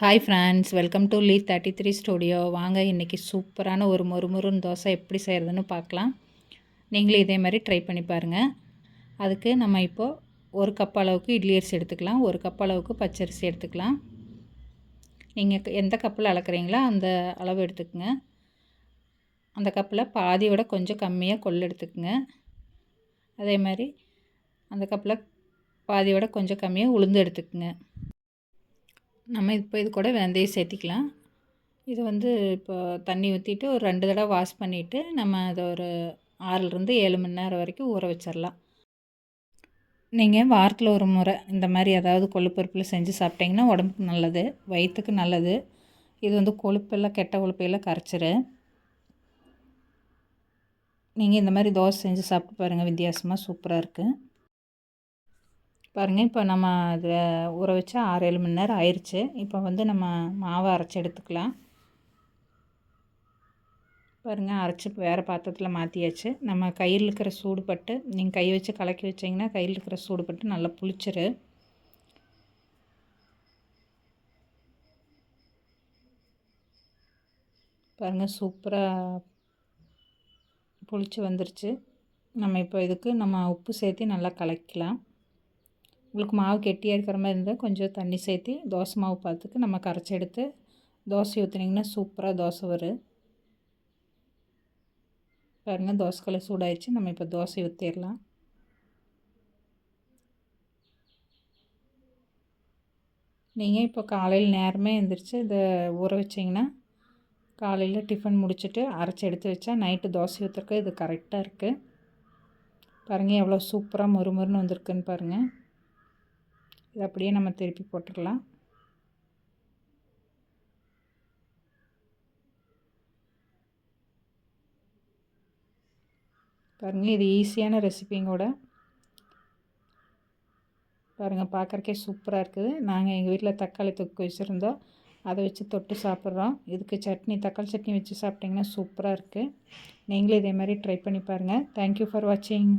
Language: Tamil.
Hi friends welcome to Lee thirty three studio வாங்க இன்றைக்கி சூப்பரான ஒரு மொறுமொறுன்னு தோசை எப்படி செய்கிறதுன்னு பார்க்கலாம். நீங்களும் இதே மாதிரி ட்ரை பண்ணி பாருங்கள் அதுக்கு நம்ம இப்போது ஒரு கப் அளவுக்கு இட்லி அரிசி எடுத்துக்கலாம். ஒரு கப் அளவுக்கு பச்சரிசி எடுத்துக்கலாம். நீங்கள் எந்த கப்பில் அளக்குறீங்களோ அந்த அளவு எடுத்துக்கோங்க. அந்த கப்பில் பாதியோட கொஞ்சம் கம்மியாக கொள் எடுத்துக்கோங்க. அதே மாதிரி அந்த கப்பில் பாதியோட கொஞ்சம் கம்மியாக உளுந்து எடுத்துக்கோங்க. நம்ம இப்போ இது கூட வெந்தயம் சேர்த்திக்கலாம். இது வந்து இப்போ தண்ணி ஊற்றிட்டு ஒரு ரெண்டு தடவை வாஷ் பண்ணிவிட்டு நம்ம அதை ஒரு ஆறுலேருந்து ஏழு மணி நேரம் வரைக்கும் ஊற வச்சிடலாம் நீங்கள் வாரத்தில் ஒரு முறை இந்த மாதிரி ஏதாவது கொழுப்பருப்பில் செஞ்சு சாப்பிட்டிங்கன்னா உடம்புக்கு நல்லது வயிற்றுக்கு நல்லது. இது வந்து கொழுப்பெல்லாம் கெட்ட கொழுப்பையெல்லாம் கரைச்சிரு. நீங்கள் இந்த மாதிரி தோசை செஞ்சு சாப்பிட்டு பாருங்கள் வித்தியாசமாக சூப்பராக இருக்குது பாருங்கள் இப்போ நம்ம அதை ஊற வச்சா ஆறு ஏழு மணி நேரம் ஆயிடுச்சு இப்போ வந்து நம்ம மாவை அரைச்சி எடுத்துக்கலாம். பாருங்கள் அரைச்சி வேறு பாத்திரத்தில் மாற்றியாச்சு நம்ம கையில் இருக்கிற சூடுபட்டு நீங்கள் கை வச்சு கலக்கி வச்சிங்கன்னா கையில் இருக்கிற சூடுபட்டு நல்லா புளிச்சிரு. பாருங்கள் சூப்பராக புளிச்சு வந்துருச்சு. நம்ம இப்போ இதுக்கு நம்ம உப்பு சேர்த்து நல்லா கலக்கலாம் உங்களுக்கு மாவு கெட்டியாக இருக்கிற மாதிரி இருந்தால் கொஞ்சம் தண்ணி சேர்த்து தோசை மாவு பார்த்துக்கு நம்ம கரைச்சி எடுத்து தோசை ஊற்றுனீங்கன்னா சூப்பராக தோசை வரும் பாருங்கள் தோசைக்கல்லை சூடாயிடுச்சு நம்ம இப்போ தோசை ஊற்றிடலாம் நீங்கள் இப்போ காலையில் நேரமே எழுந்திரிச்சு இதை ஊற வச்சிங்கன்னா காலையில் டிஃபன் முடிச்சுட்டு அரைச்சி எடுத்து வச்சா நைட்டு தோசை ஊற்றுறக்கு இது கரெக்டாக இருக்குது பாருங்கள் எவ்வளோ சூப்பராக மொறுமொறுன்னு வந்திருக்குன்னு பாருங்கள் இது அப்படியே நம்ம திருப்பி போட்டுக்கலாம். பாருங்கள் இது ஈஸியான ரெசிபியும் பாருங்கள் பார்க்குறக்கே சூப்பராக இருக்குது. நாங்கள் எங்கள் வீட்டில் தக்காளி தொக்கு வச்சுருந்தோம். அதை வச்சு தொட்டு சாப்பிட்றோம். இதுக்கு சட்னி தக்காளி சட்னி வச்சு சாப்பிட்டிங்கன்னா சூப்பராக இருக்குது நீங்களும் இதே மாதிரி ட்ரை பண்ணி பாருங்கள் தேங்க்யூ ஃபார் வாட்சிங்